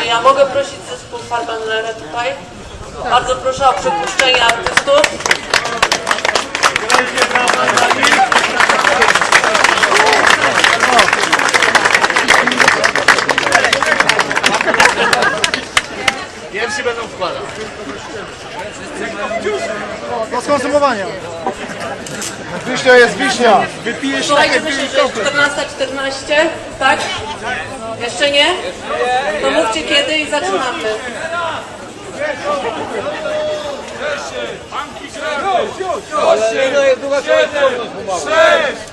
Czy ja mogę prosić zespół Farbenlera tutaj? Bardzo proszę o przepuszczenie artystów. Pierwsi będą Do skonsumowania. Wiśnia jest wiśnia. Wypijesz Słuchajcie, myślę, że jest 14.14, tak? Jeszcze nie? To mówcie kiedy i zaczynamy. Dzień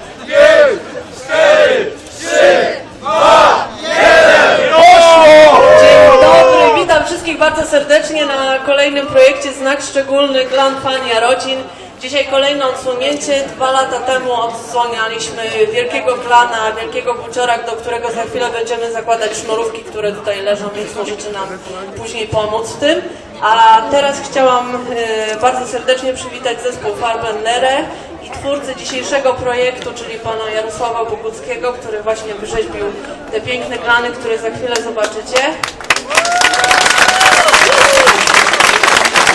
Znak Szczególny Glan Fan Jarocin. Dzisiaj kolejne odsłonięcie. Dwa lata temu odsłanialiśmy wielkiego glana, wielkiego buciora, do którego za chwilę będziemy zakładać sznurówki, które tutaj leżą, więc możecie nam później pomóc w tym. A teraz chciałam e, bardzo serdecznie przywitać zespół Farben Lere i twórcę dzisiejszego projektu, czyli pana Jarosława Boguckiego, który właśnie wyrzeźbił te piękne glany, które za chwilę zobaczycie.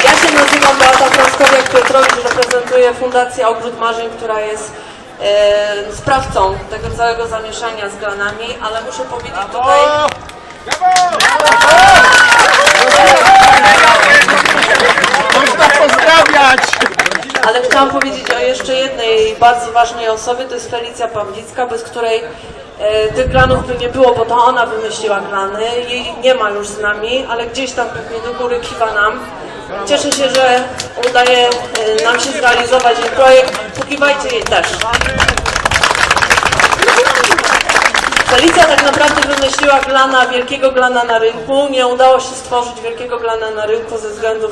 Ja się nazywam Beata Frąskowiak-Piotrowicz, reprezentuję Fundację Ogród Marzeń, która jest e, sprawcą tego całego zamieszania z glanami, ale muszę powiedzieć tutaj... Można pozdrawiać. Ale chciałam powiedzieć o jeszcze jednej bardzo ważnej osobie, to jest Felicja Pawlicka, bez której e, tych glanów by nie było, bo to ona wymyśliła glany. Jej nie ma już z nami, ale gdzieś tam pewnie do góry kiwa nam. Cieszę się, że udaje e, nam się zrealizować jej projekt. Pokiwajcie jej też. Felicja tak naprawdę wymyśliła glana, wielkiego glana na rynku. Nie udało się stworzyć wielkiego glana na rynku ze względów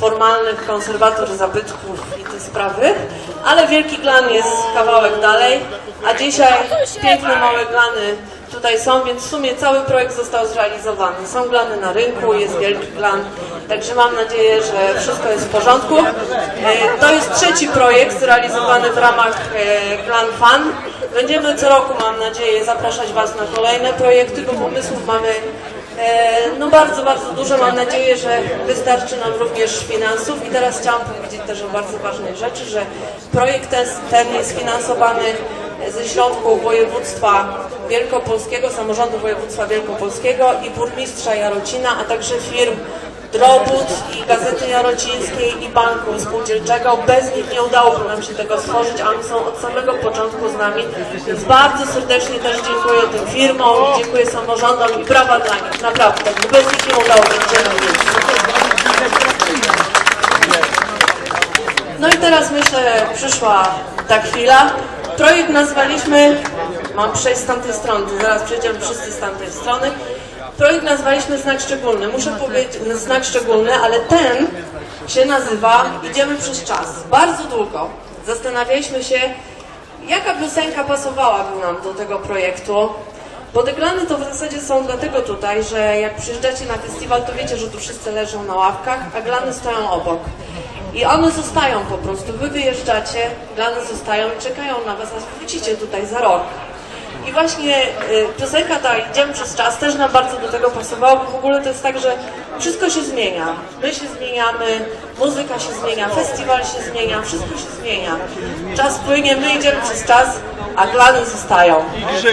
formalnych, konserwator zabytków i te sprawy, ale wielki glan jest kawałek dalej, a dzisiaj piękne małe glany tutaj są, więc w sumie cały projekt został zrealizowany. Są glany na rynku, jest wielki glan, także mam nadzieję, że wszystko jest w porządku. E, To jest trzeci projekt zrealizowany w ramach e, Glan Fan. Będziemy co roku, mam nadzieję, zapraszać Was na kolejne projekty, bo pomysłów mamy e, no bardzo, bardzo dużo. Mam nadzieję, że wystarczy nam również finansów. I teraz chciałam powiedzieć też o bardzo ważnej rzeczy, że projekt ten, ten jest finansowany ze środków województwa wielkopolskiego, samorządu województwa wielkopolskiego i burmistrza Jarocina, a także firm Drobut i Gazety Jarocińskiej i Banku Spółdzielczego. Bez nich nie udałoby nam się tego stworzyć, a oni są od samego początku z nami. Więc bardzo serdecznie też dziękuję tym firmom, dziękuję samorządom i brawa dla nich, naprawdę. Bez nich nie udałoby nam się No i teraz myślę, przyszła ta chwila. Projekt nazwaliśmy, mam przejść z tamtej strony, zaraz przejdziemy wszyscy z tamtej strony. Projekt nazwaliśmy Znak Szczególny. Muszę powiedzieć Znak Szczególny, ale ten się nazywa Idziemy przez czas. Bardzo długo zastanawialiśmy się, jaka piosenka pasowałaby nam do tego projektu. Bo te glany to w zasadzie są dlatego tutaj, że jak przyjeżdżacie na festiwal, to wiecie, że tu wszyscy leżą na ławkach, a glany stoją obok. I one zostają po prostu. Wy wyjeżdżacie, glany zostają i czekają na was, a wrócicie tutaj za rok. I właśnie y, piosenka ta Idziemy przez czas też nam bardzo do tego pasowała, bo w ogóle to jest tak, że wszystko się zmienia. My się zmieniamy, muzyka się zmienia, festiwal się zmienia, wszystko się zmienia. Czas płynie, my idziemy przez czas, a glany zostają.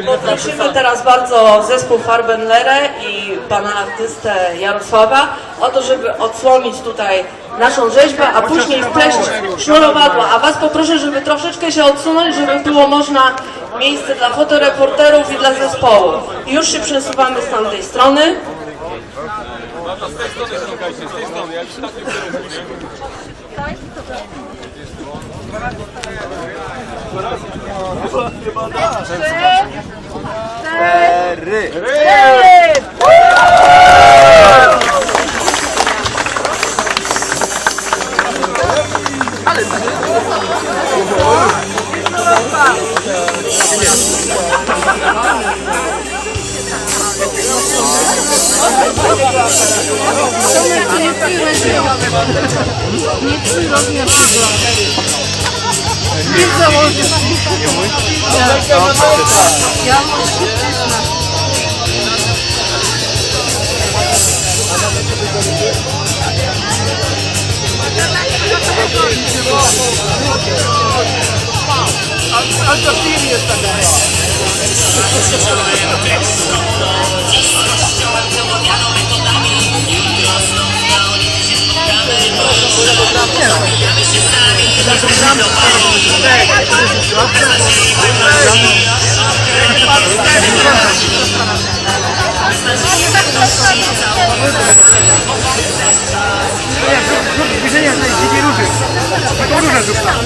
Poprosimy teraz bardzo zespół Farbenlere i pana artystę Jarosława o to, żeby odsłonić tutaj naszą rzeźbę, a później wpleść sznurowadła. A was poproszę, żeby troszeczkę się odsunąć, żeby było można Miejsce dla fotoreporterów i dla zespołu. Już się przesuwamy z tamtej strony. Trzy, cztery, Ciągle nie piłem się. Nie trzy roki na przykład. Nie założysz. Ja muszę. Ale to film jest taka. Nie, zrób, zrób zbliżenie tej dzikiej róży. Taką różę zrób tam.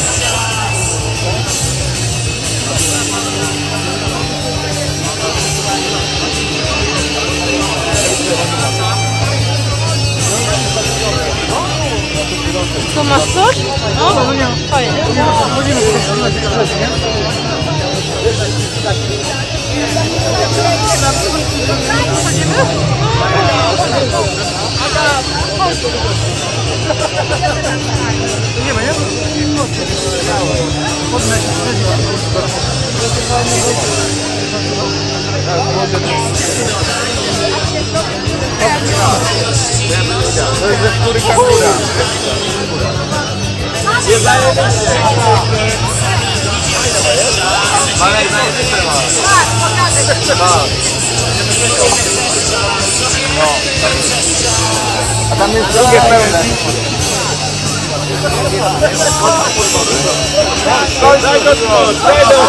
To masz coś? No, fajnie. Chodzimy sobie na tych rzeczy, nie? Idziemy, nie? Chodźmy, To jest ze skóry kangura. A tam jest drugie pełne. Daj go tu, daj go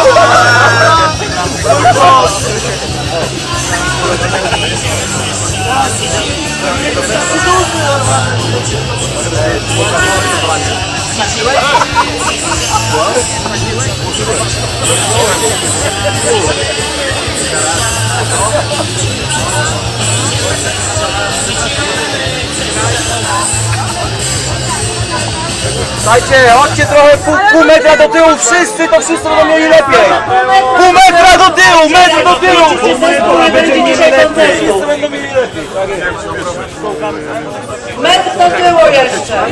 Słuchajcie, chodźcie trochę pół, pół metra do tyłu, wszyscy, to wszyscy będą mieli lepiej. Pół metra do tyłu, metr do tyłu. Będzie mieli lepiej. Wszyscy będą mieli lepiej. Metr do tyłu jeszcze.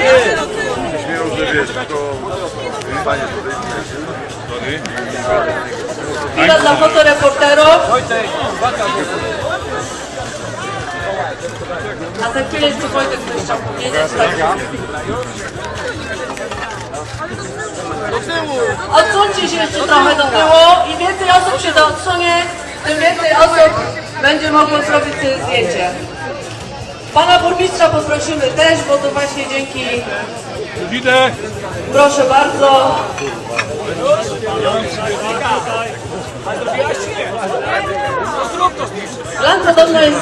Chwila dla fotoreporterów. A za chwilę jeszcze Wojtek coś chciał powiedzieć. Tak. Odsuńcie się jeszcze trochę do tyłu. Im więcej osób się to odsunie, tym więcej osób będzie mogło zrobić zdjęcie. Pana burmistrza poprosimy też, bo to właśnie dzięki... Proszę bardzo. Plan podobno jest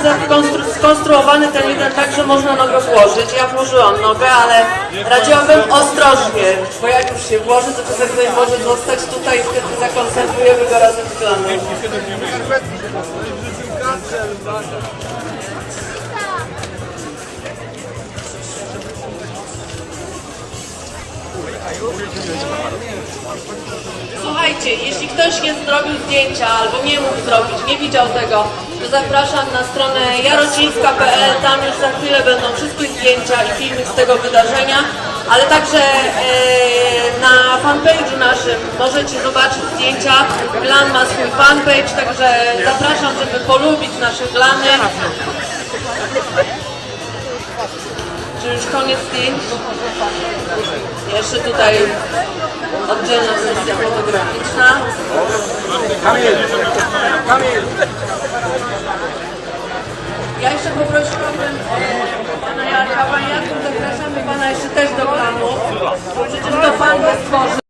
skonstruowany ten jeden tak, że można nogę włożyć. Ja włożyłam nogę, ale radziłabym ostrożnie, bo jak już się włoży, to czasem ktoś może zostać tutaj i wtedy zakonserwujemy go razem z planem. Słuchajcie, jeśli ktoś nie zrobił zdjęcia albo nie mógł zrobić, nie widział tego, to zapraszam na stronę jarocińska.pl, tam już za chwilę będą wszystkie zdjęcia i filmy z tego wydarzenia, ale także e, na fanpage'u naszym możecie zobaczyć zdjęcia. Glan ma swój fanpage, także zapraszam, żeby polubić nasze glany. Czy już koniec zdjęć? Jeszcze tutaj oddzielna sesja fotograficzna. Ja jeszcze poprosiłabym panie Jarku, zapraszamy pana jeszcze też do planu, przecież to pan to stworzył.